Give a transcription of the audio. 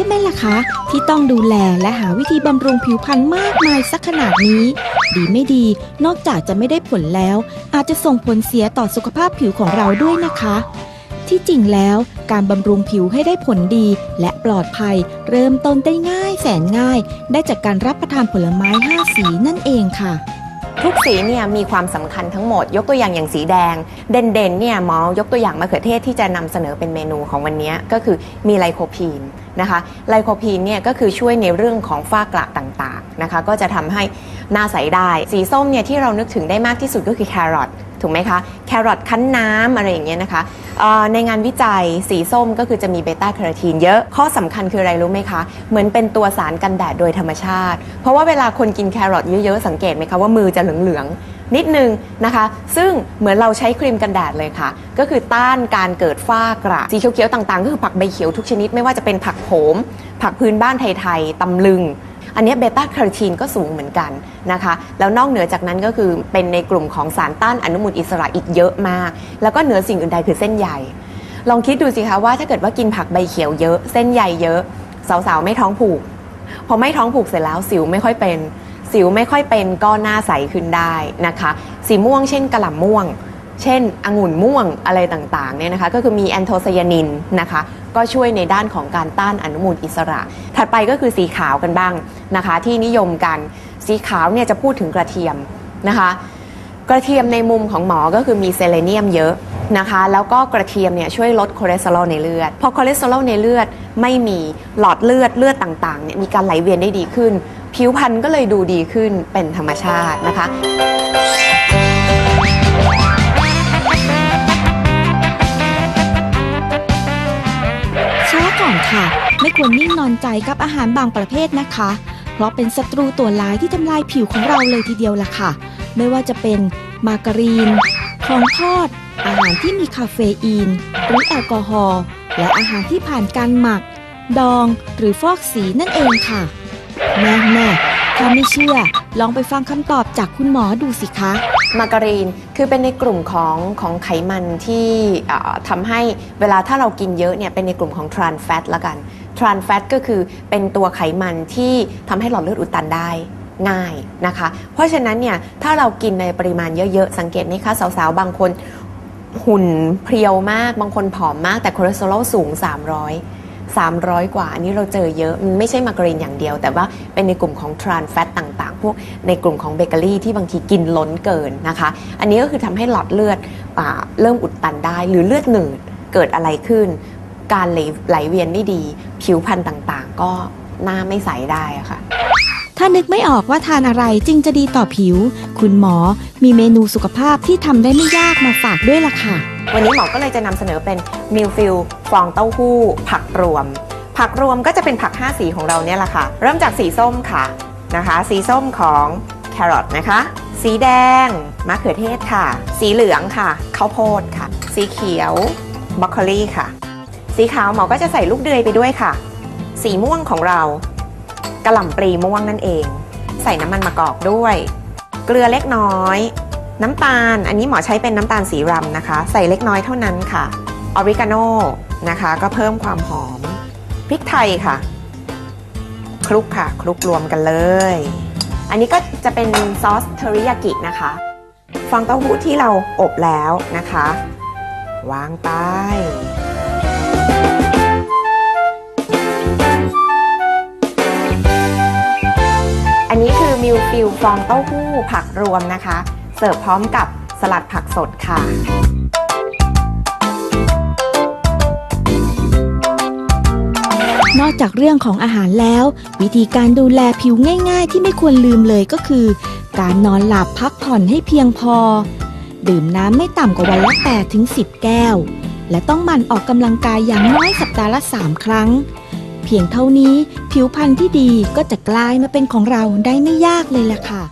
นะคะ ที่ต้องดูแลและหาวิธีบำรุงผิวพรรณมากมายสักขนาดนี้ ดีไม่ดี นอกจากจะไม่ได้ผลแล้ว อาจจะส่งผลเสียต่อสุขภาพผิวของเราด้วยนะคะ ที่จริงแล้วการบำรุงผิวให้ได้ผลดี และปลอดภัย เริ่มต้นได้ง่ายแสนง่าย ได้จากการรับประทานผลไม้ 5 สีนั่นเองค่ะทุกสีเนี่ยมีความสำคัญทั้งหมด ยกตัวอย่างอย่างสีแดง เด่นๆเนี่ยหมอยกตัวอย่างมะเขือเทศที่จะนำเสนอเป็นเมนูของวันนี้ก็คือมีไลโคพีน นะคะไลโคพีนเนี่ยก็คือช่วยในเรื่องของฝ้ากระต่างๆนะคะก็จะทำให้หน้าใสได้ สีส้มเนี่ยที่เรานึกถึงได้มากที่สุดก็คือแครอทถูกไหมคะแครอทคั้นน้ำอะไรอย่างเงี้ยนะคะในงานวิจัยสีส้มก็คือจะมีเบต้าแคโรทีนเยอะข้อสำคัญคืออะไรรู้ไหมคะ เหมือนเป็นตัวสารกันแดดโดยธรรมชาติ เพราะว่าเวลาคนกินแครอทเยอะๆ สังเกตไหมคะว่ามือจะเหลืองๆ นิดนึงนะคะ ซึ่งเหมือนเราใช้ครีมกันแดดเลยค่ะ ก็คือต้านการเกิดฝ้ากระสีเขียวๆต่างๆ ก็คือผักใบเขียวทุกชนิดไม่ว่าจะเป็นผักโขม ผักพื้นบ้านไทยๆตำลึงอันนี้เบต้าแคโรทีนก็สูงเหมือนกันนะคะ แล้วนอกเหนือจากนั้นก็คือเป็นในกลุ่มของสารต้านอนุมูลอิสระอีกเยอะมาก แล้วก็เหนือสิ่งอื่นใดคือเส้นใยลองคิดดูสิคะว่าถ้าเกิดว่ากินผักใบเขียวเยอะ เส้นใยเยอะ สาวๆ ไม่ท้องผูก พอไม่ท้องผูกเสร็จแล้วสิวไม่ค่อยเป็น สิวไม่ค่อยเป็นก็หน้าใสขึ้นได้นะคะ สีม่วงเช่นกระหล่ำม่วง เช่นองุ่นม่วงอะไรต่างๆเนี่ยนะคะก็คือมีแอนโทไซยานินนะคะก็ช่วยในด้านของการต้านอนุมูลอิสระ ถัดไปก็คือสีขาวกันบ้างนะคะ ที่นิยมกันสีขาวเนี่ยจะพูดถึงกระเทียมนะคะกระเทียมในมุมของหมอก็คือมีเซเลเนียมเยอะนะคะ แล้วก็กระเทียมเนี่ยช่วยลดคอเลสเตอรอลในเลือด พอคอเลสเตอรอลในเลือดไม่มีหลอดเลือดเลือดต่างๆเนี่ยมีการไหลเวียนได้ดีขึ้น ผิวพรรณก็เลยดูดีขึ้นเป็นธรรมชาตินะคะ ช้าก่อนค่ะ ไม่ควรนิ่งนอนใจกับอาหารบางประเภทนะคะ เพราะเป็นศัตรูตัวร้ายที่ทำลายผิวของเราเลยทีเดียวล่ะค่ะ ไม่ว่าจะเป็นมาการีน ของทอด อาหารที่มีคาเฟอีน หรือแอลกอฮอล์ และอาหารที่ผ่านการหมัก ดอง หรือฟอกสีนั่นเองค่ะ แน่แน่ถ้าไม่เชื่อ ลองไปฟังคำตอบจากคุณหมอดูสิคะ มาการีนคือเป็นในกลุ่มของของไขมันที่เอ่อทำให้เวลาถ้าเรากินเยอะเนี่ยเป็นในกลุ่มของทรานแฟตละกันทรานแฟตก็คือเป็นตัวไขมันที่ทำให้หลอดเลือดอุดตันได้ง่ายนะคะ เพราะฉะนั้นเนี่ยถ้าเรากินในปริมาณเยอะๆ สังเกตไหมคะสาวๆ บางคนหุ่นเพรียวมาก บางคนผอมมากแต่คอเลสเตอรอลสูง 300 300 กว่า อันนี้เราเจอเยอะมันไม่ใช่มาการีนอย่างเดียว แต่ว่าเป็นในกลุ่มของทรานแฟตต่างๆ พวกในกลุ่มของเบเกอรี่ที่บางทีกินล้นเกินนะคะ อันนี้ก็คือทำให้หลอดเลือดอเริ่มอุดตันได้ หรือเลือดหนืดเกิดอะไรขึ้น การไหลเวียนไม่ดี ผิวพรรณต่างๆ ก็หน้าไม่ใสได้ะค่ะ ถ้านึกไม่ออกว่าทานอะไรจึงจะดีต่อผิว คุณหมอมีเมนูสุขภาพที่ทำได้ไม่ยากมาฝากด้วยล่ะค่ะ วันนี้หมอก็เลยจะนำเสนอเป็นมิลฟิลฟองเต้าหู้ ผักรวม ผักรวมก็จะเป็นผัก 5 สีของเราเนี่ยแหละค่ะ เริ่มจากสีส้มค่ะนะคะ สีส้มของแครอทนะคะ สีแดงมะเขือเทศค่ะ สีเหลืองค่ะข้าวโพดค่ะ สีเขียวบรอกโคลีค่ะ สีขาวหมอก็จะใส่ลูกเดือยไปด้วยค่ะ สีม่วงของเรา กระหล่ำปลีม่วงนั่นเอง ใส่น้ำมันมะกอกด้วย เกลือเล็กน้อย น้ำตาล อันนี้หมอใช้เป็นน้ำตาลสีรำนะคะ ใส่เล็กน้อยเท่านั้นค่ะออริกาโนนะคะ ก็เพิ่มความหอมพริกไทยค่ะ คลุกค่ะ คลุกรวมกันเลย อันนี้ก็จะเป็นซอสเทอริยากินะคะฟองเต้าหู้ที่เราอบแล้วนะคะ วางไป ฟิลฟองเต้าหู้ผักรวมนะคะ เสิร์ฟพร้อมกับสลัดผักสดค่ะนอกจากเรื่องของอาหารแล้ว วิธีการดูแลผิวง่าย ๆ ที่ไม่ควรลืมเลยก็คือ การนอนหลับพักผ่อนให้เพียงพอ ดื่มน้ำไม่ต่ำกว่าวันละ8ถึง10 แก้ว และต้องมันออกกำลังกายอย่างน้อยสัปดาห์ละ 3 ครั้ง พียงเท่านี้ ผิวพรรณที่ดีก็จะกลายมาเป็นของเราได้ไม่ยากเลยล่ะค่ะ